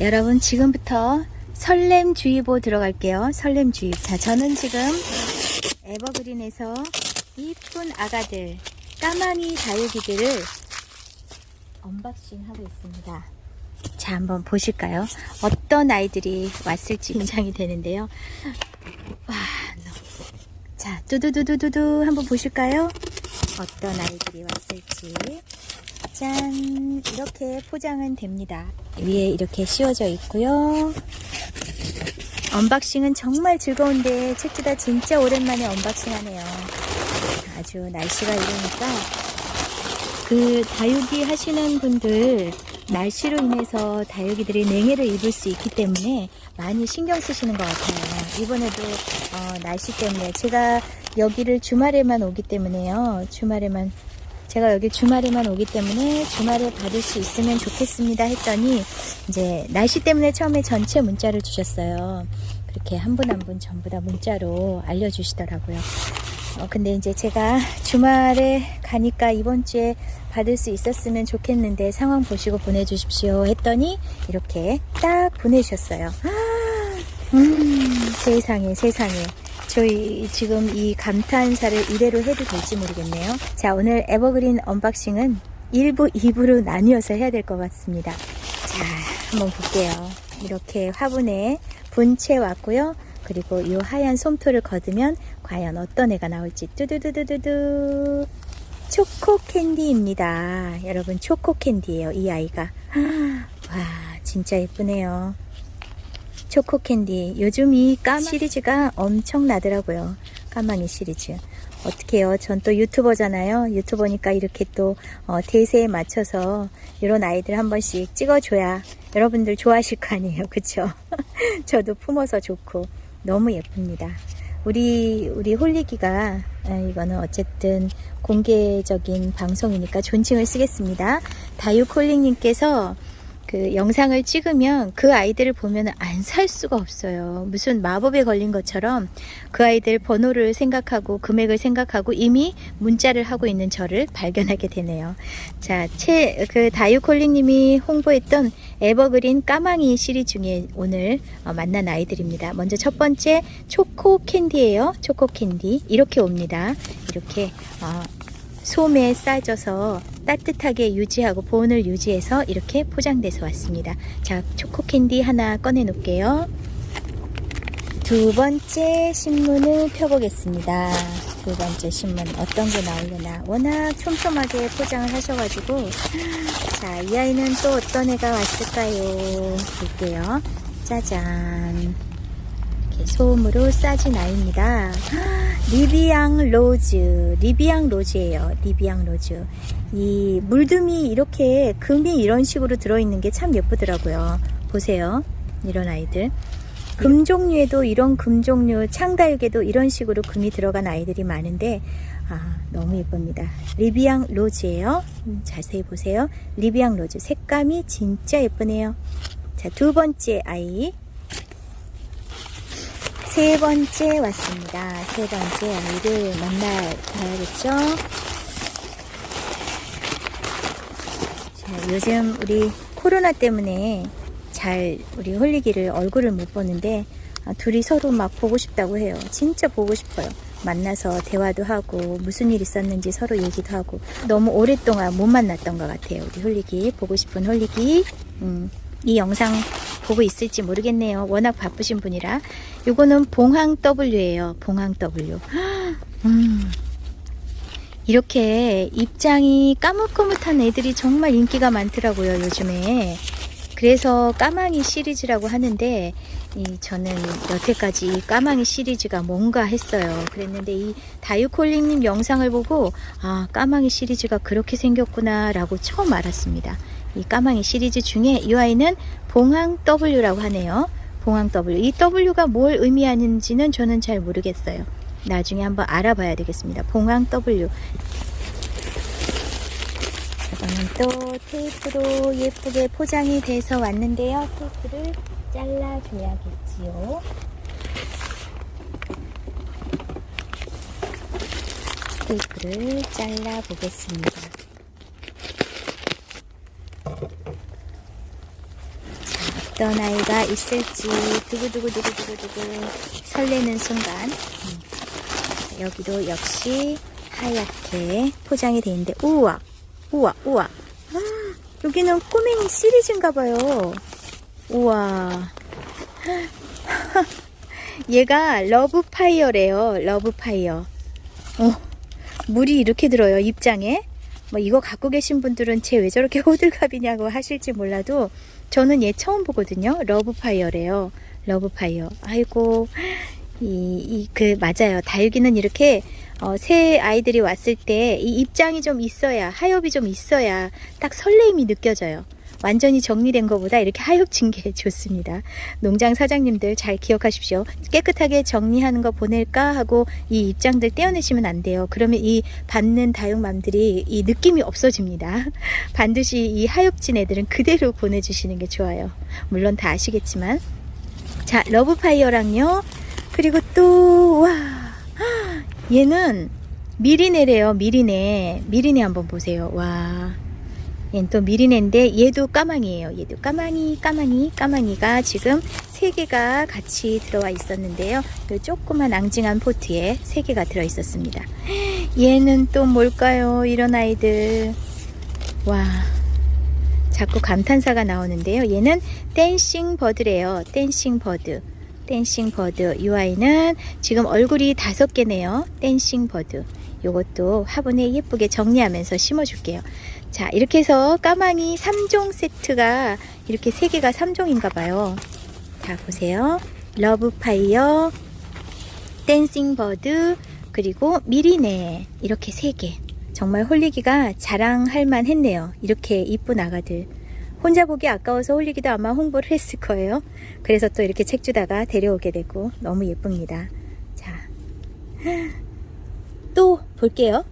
여러분 지금부터 설렘주의보 들어갈게요. 설렘주의. 자, 저는 지금 에버그린에서 이쁜 아가들, 까마귀 다육이들을 언박싱 하고 있습니다. 자, 한번 보실까요? 어떤 아이들이 왔을지 긴장이 되는데요. 와, 자, 두두두두두두 한번 보실까요? 어떤 아이들이 왔을지. 짠, 이렇게 포장은 됩니다. 위에 이렇게 씌워져 있고요. 언박싱은 정말 즐거운데 책주다 진짜 오랜만에 언박싱 하네요. 아주 날씨가 이러니까 그 다육이 하시는 분들 날씨로 인해서 다육이들이 냉해를 입을 수 있기 때문에 많이 신경 쓰시는 것 같아요. 이번에도 어, 날씨 때문에 제가 여기를 주말에만 오기 때문에요. 주말에만 제가 여기 주말에만 오기 때문에 주말에 받을 수 있으면 좋겠습니다 했더니 이제 날씨 때문에 처음에 전체 문자를 주셨어요. 그렇게 한분 한 분 전부 다 문자로 알려주시더라고요. 어, 근데 이제 제가 주말에 가니까 이번 주에 받을 수 있었으면 좋겠는데 상황 보시고 보내주십시오 했더니 이렇게 딱 보내주셨어요. 음, 세상에 세상에. 저희 지금 이 감탄사를 이대로 해도 될지 모르겠네요. 자, 오늘 에버그린 언박싱은 1부, 2부로 나뉘어서 해야 될 것 같습니다. 자, 한번 볼게요. 이렇게 화분에 본체 왔고요. 그리고 이 하얀 솜토를 거두면 과연 어떤 애가 나올지 뚜두두두두두 초코 캔디입니다. 여러분 초코 캔디예요. 이 아이가 와 진짜 예쁘네요. 초코 캔디 요즘 이 까마 시리즈가 엄청 나더라고요. 까마귀 시리즈. 어떻게요? 전 또 유튜버잖아요. 유튜버니까 이렇게 또 어, 대세에 맞춰서 이런 아이들 한 번씩 찍어줘야 여러분들 좋아하실 거 아니에요, 그쵸? 저도 품어서 좋고 너무 예쁩니다. 우리 우리 홀리기가 아, 이거는 어쨌든 공개적인 방송이니까 존칭을 쓰겠습니다. 다육 홀링님께서 그 영상을 찍으면 그 아이들을 보면 안 살 수가 없어요. 무슨 마법에 걸린 것처럼 그 아이들 번호를 생각하고 금액을 생각하고 이미 문자를 하고 있는 저를 발견하게 되네요. 자, 채, 그 다육홀링님이 홍보했던 에버그린 까망이 시리즈 중에 오늘 어, 만난 아이들입니다. 먼저 첫 번째 초코 캔디예요. 초코 캔디 이렇게 옵니다. 이렇게 어, 솜에 싸져서 따뜻하게 유지하고 보온을 유지해서 이렇게 포장돼서 왔습니다. 자, 초코 캔디 하나 꺼내 놓을게요. 두 번째 신문을 펴보겠습니다. 두 번째 신문 어떤 게 나오려나 워낙 촘촘하게 포장을 하셔가지고 자, 이 아이는 또 어떤 애가 왔을까요? 볼게요. 짜잔. 이렇게 소음으로 싸진 아이입니다. 리비앙 로즈, 리비앙 로즈예요. 리비앙 로즈. 이 물듬이 이렇게 금이 이런 식으로 들어있는 게 참 예쁘더라고요. 보세요. 이런 아이들. 금 종류에도 이런 금 종류, 창다육에도 이런 식으로 금이 들어간 아이들이 많은데, 아, 너무 예쁩니다. 리비앙 로즈예요. 음, 자세히 보세요. 리비앙 로즈. 색감이 진짜 예쁘네요. 자, 두 번째 아이. 세 번째 왔습니다. 세 번째 아이를 만나봐야겠죠? 자, 요즘 우리 코로나 때문에 잘 우리 홀리기를 얼굴을 못 보는데 아, 둘이 서로 막 보고 싶다고 해요. 진짜 보고 싶어요. 만나서 대화도 하고 무슨 일 있었는지 서로 얘기도 하고 너무 오랫동안 못 만났던 것 같아요. 우리 홀리기 보고 싶은 홀리기. 음, 이 영상 보고 있을지 모르겠네요. 워낙 바쁘신 분이라. 요거는 봉황 W예요. 봉황 W. 음. 이렇게 입장이 까뭇까뭇한 애들이 정말 인기가 많더라고요, 요즘에. 그래서 까망이 시리즈라고 하는데, 이 저는 여태까지 이 까망이 시리즈가 뭔가 했어요. 그랬는데 이 다유콜링님 영상을 보고, 아, 까망이 시리즈가 그렇게 생겼구나, 라고 처음 알았습니다. 이 까망이 시리즈 중에 이 아이는 봉황 W라고 하네요. 봉황 W. 이 W가 뭘 의미하는지는 저는 잘 모르겠어요. 나중에 한번 알아봐야 되겠습니다. 봉황 W. 이거는 또 테이프로 예쁘게 포장이 돼서 왔는데요. 테이프를 잘라줘야겠지요. 테이프를 잘라 보겠습니다. 어떤 아이가 있을지 두구두구두구두구두구 설레는 순간. 음. 여기도 역시 하얗게 포장이 돼 있는데 우와 우와 우와. 아, 여기는 꼬맹이 시리즈인가 봐요. 우와. 얘가 러브파이어래요 러브파이어. 어, 물이 이렇게 들어요 입장에 뭐 이거 갖고 계신 분들은 쟤 왜 저렇게 호들갑이냐고 하실지 몰라도 저는 얘 처음 보거든요. 러브파이어래요. 러브파이어. 아이고 이이그 맞아요. 다육이는 이렇게 어, 새 아이들이 왔을 때 이 입장이 좀 있어야 하엽이 좀 있어야 딱 설레임이 느껴져요. 완전히 정리된 것보다 이렇게 하엽진 게 좋습니다. 농장 사장님들 잘 기억하십시오. 깨끗하게 정리하는 거 보낼까 하고 이 입장들 떼어내시면 안 돼요. 그러면 이 받는 다육맘들이 이 느낌이 없어집니다. 반드시 이 하엽진 애들은 그대로 보내주시는 게 좋아요. 물론 다 아시겠지만. 자, 러브파이어랑요. 그리고 또, 와, 얘는 미리네래요. 미리네. 미리네 한번 보세요. 와. 얘는 또 미리네인데 얘도 까망이에요. 얘도 까망이, 까망이, 까망이가 지금 세 개가 같이 들어와 있었는데요. 이 조그만 앙증한 포트에 세 개가 들어 있었습니다. 얘는 또 뭘까요? 이런 아이들. 와. 자꾸 감탄사가 나오는데요. 얘는 댄싱 버드래요. 댄싱 버드. 댄싱 버드. 이 아이는 지금 얼굴이 다섯 개네요. 댄싱 버드. 요것도 화분에 예쁘게 정리하면서 심어줄게요. 자, 이렇게 해서 까망이 3종 세트가 이렇게 3개가 3종인가 봐요. 자, 보세요. 러브파이어, 댄싱 버드, 그리고 미리네. 이렇게 3개. 정말 홀리기가 자랑할 만 했네요. 이렇게 이쁜 아가들. 혼자 보기 아까워서 홀리기도 아마 홍보를 했을 거예요. 그래서 또 이렇게 책 주다가 데려오게 되고 너무 예쁩니다. 자, 또 볼게요.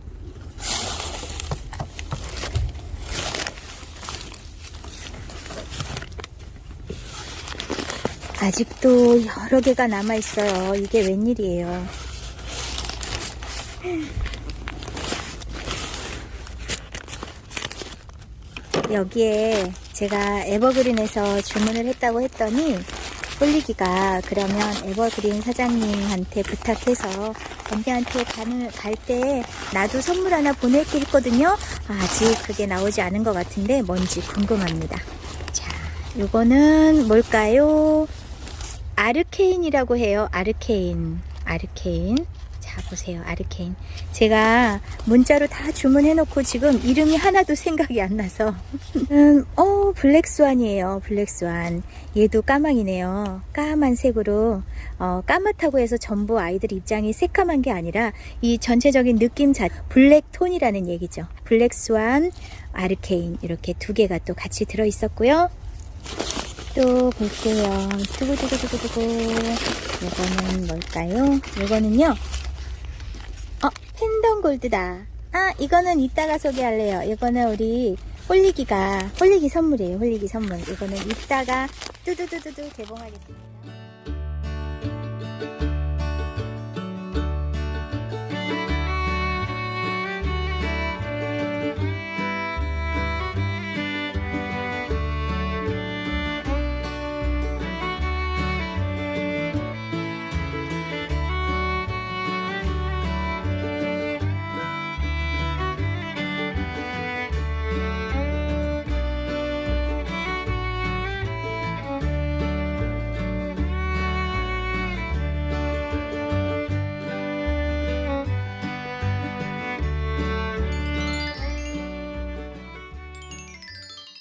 아직도 여러 개가 남아 있어요. 이게 웬일이에요. 여기에 제가 에버그린에서 주문을 했다고 했더니 홀리기가 그러면 에버그린 사장님한테 부탁해서 언니한테 가는 갈 때 나도 선물 하나 보낼게 했거든요. 아직 그게 나오지 않은 것 같은데 뭔지 궁금합니다. 자, 요거는 뭘까요? 아르케인이라고 해요. 아르케인. 아르케인. 자, 보세요. 아르케인. 제가 문자로 다 주문해 놓고 지금 이름이 하나도 생각이 안 나서. 음, 어, 블랙스완이에요. 블랙스완. 얘도 까망이네요. 까만 색으로. 어, 까맣다고 해서 전부 아이들 입장이 새까만 게 아니라 이 전체적인 느낌 자, 블랙톤이라는 얘기죠. 블랙스완, 아르케인. 이렇게 두 개가 또 같이 들어 있었고요. 또 볼게요. 두구두구두구두구. 이거는 뭘까요? 이거는요. 어, 팬덤 골드다. 아, 이거는 이따가 소개할래요. 이거는 우리 홀리기가, 홀리기 선물이에요. 홀리기 선물. 이거는 이따가 뚜두두두두 개봉하겠습니다.